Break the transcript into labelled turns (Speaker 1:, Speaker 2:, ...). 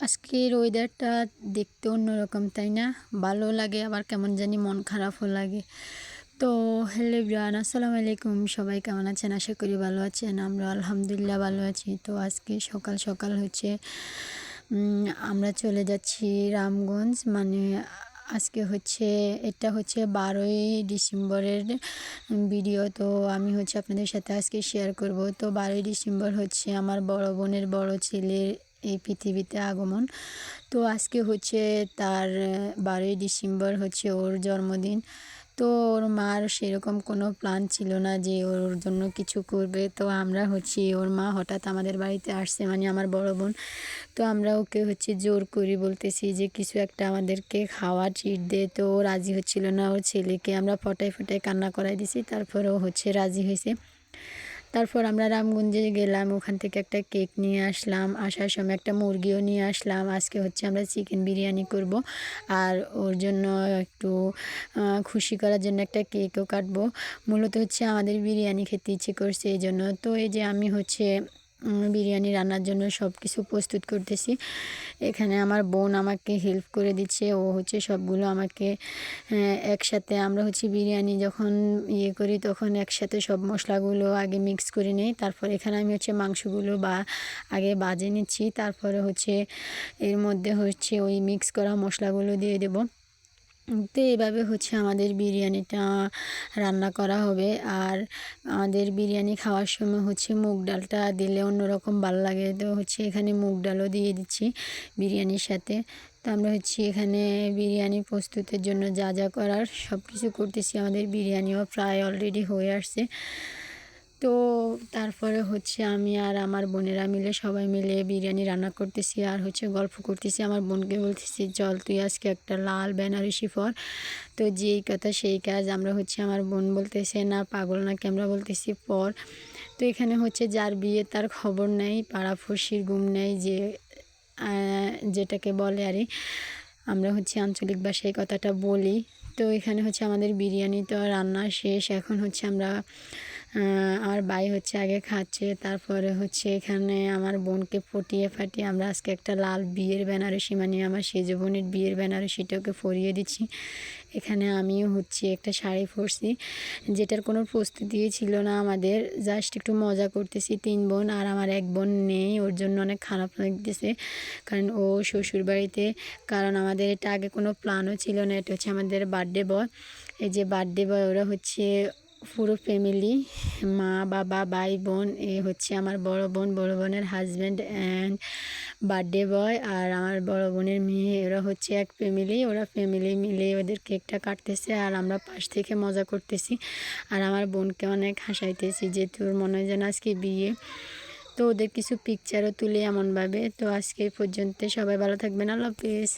Speaker 1: আজকের ওয়েদারটা দেখতে অন্যরকম, তাই না? ভালো লাগে, আবার কেমন জানি মন খারাপও লাগে। তো হ্যালো ব্রান আসসালামু আলাইকুম। সবাই কেমন আছেন? আশা করি ভালো আছেন। আমরা আলহামদুলিল্লাহ ভালো আছি। তো, আজকে সকাল সকাল হচ্ছে আমরা চলে যাচ্ছি রামগঞ্জ। মানে আজকে হচ্ছে, এটা হচ্ছে বারোই ডিসেম্বরের ভিডিও তো, আমি হচ্ছে আপনাদের সাথে আজকে শেয়ার করব। তো, বারোই ডিসেম্বর হচ্ছে আমার বড় বোনের বড় ছেলের এই পৃথিবীতে আগমন। তো আজকে হচ্ছে তার বারোই ডিসেম্বর হচ্ছে ওর জন্মদিন। তো ওর মার সেরকম কোনো প্ল্যান ছিল না যে ওর জন্য কিছু করবে। তো আমরা হচ্ছি, ওর মা হঠাৎ আমাদের বাড়িতে আসছে মানে আমার বড় বোন। তো আমরা ওকে হচ্ছে জোর করি বলতেছি যে কিছু একটা আমাদেরকে খাওয়া চিট দে। তো ও রাজি হচ্ছিল না ওর ছেলেকে। আমরা ফটায় ফটায় কান্না করাই দিছি তারপরেও হচ্ছে রাজি হয়েছে। তারপর আমরা রামগঞ্জে গেলাম, ওখান থেকে একটা কেক নিয়ে আসলাম, আসার সময় একটা মুরগিও নিয়ে আসলাম, আজকে হচ্ছে আমরা চিকেন বিরিয়ানি করব আর ওর জন্য একটু খুশি করার জন্য একটা কেকও কাটবো। মূলত হচ্ছে আমাদের বিরিয়ানি খেতে ইচ্ছে করছে এই জন্য। তো এই যে আমি হচ্ছে বিরিয়ানি রান্নার জন্য সব কিছু প্রস্তুত করতেছি। এখানে আমার বোন আমাকে হেল্প করে দিচ্ছে, ও হচ্ছে সবগুলো আমাকে একসাথে আমরা হচ্ছে বিরিয়ানি যখন ইয়ে করি তখন একসাথে সব মশলাগুলো আগে মিক্স করে নিই। তারপর এখানে আমি হচ্ছে মাংসগুলো বা, আগে বাজে নিচ্ছি, তারপরে হচ্ছে এর মধ্যে হচ্ছে ওই মিক্স করা মশলাগুলো দিয়ে দেবো। তো এভাবে হচ্ছে আমাদের বিরিয়ানিটা রান্না করা হবে। আর আমাদের বিরিয়ানি খাওয়ার সময় হচ্ছে মুগ ডালটা দিলে অন্যরকম ভালো লাগে। তো হচ্ছে এখানে মুগ ডালও দিয়ে দিচ্ছি বিরিয়ানির সাথে। তো আমরা হচ্ছে এখানে বিরিয়ানি প্রস্তুতের জন্য যা যা করার সব কিছু করতেছি। আমাদের বিরিয়ানিও প্রায় অলরেডি হয়ে আসছে। তো তারপরে হচ্ছে আমি আর আমার বোনেরা মিলে সবাই মিলে বিরিয়ানি রান্না করতেছি আর হচ্ছে গল্প করতেছি। আমার বোনকে বলতেছি, চল তুই আজকে একটা লাল বেনারসি পর তো যেই কথা সেই কাজ আমরা হচ্ছে আমার বোন বলতেছে, না, পাগল নাকি? আমরা বলতেছি, পর। তো এখানে হচ্ছে যার বিয়ে তার খবর নেই পাড়াফসির গুম নেই, যে যেটাকে বলে আরে আমরা হচ্ছে আঞ্চলিক ভাষায় কথাটা বলি। তো এখানে হচ্ছে আমাদের বিরিয়ানি তো রান্না শেষ। এখন হচ্ছে আমরা আমার ভাই হচ্ছে আগে খাচ্ছে, তারপরে হচ্ছে এখানে আমার বোনকে ফটিয়ে ফাটিয়ে আমরা আজকে একটা লাল বিয়ের বেনারসি মানে আমার সেজ বোনের বিয়ের বেনারসিটাকে ফরিয়ে দিচ্ছি। এখানে আমিও হচ্ছে একটা শাড়ি পরছি, যেটার কোনো প্রস্তুতি ছিল না আমাদের। জাস্ট একটু মজা করতেছি, তিন বোন আর আমার এক বোন নেই, ওর জন্য অনেক খারাপ লাগতেছে। কারণ ও শ্বশুর বাড়িতে কারণ আমাদের এটা আগে কোনো প্ল্যানও ছিল না, এটা হচ্ছে আমাদের বার্থডে বয়। এই যে বার্থডে বয়, ওরা হচ্ছে পুরো ফ্যামিলি মা, বাবা, ভাই, বোন, এ হচ্ছে আমার বড় বোন, বড় বোনের হাজব্যান্ড অ্যান্ড বার্থডে বয় আর আমার বড় বোনের মেয়ে। ওরা হচ্ছে এক ফ্যামিলি ওরা ফ্যামিলি মিলে ওদের কেকটা কাটতেছে আর আমরা পাশ থেকে মজা করতেছি আর আমার বোনকে অনেক হাসাইতেছি যে তোর মনে হয় যেন আজকে বিয়ে। তো ওদের কিছু পিকচারও তুলে এমনভাবে। তো আজকে পর্যন্ত সবাই ভালো থাকবেন। আল্লাহ হাফিজ।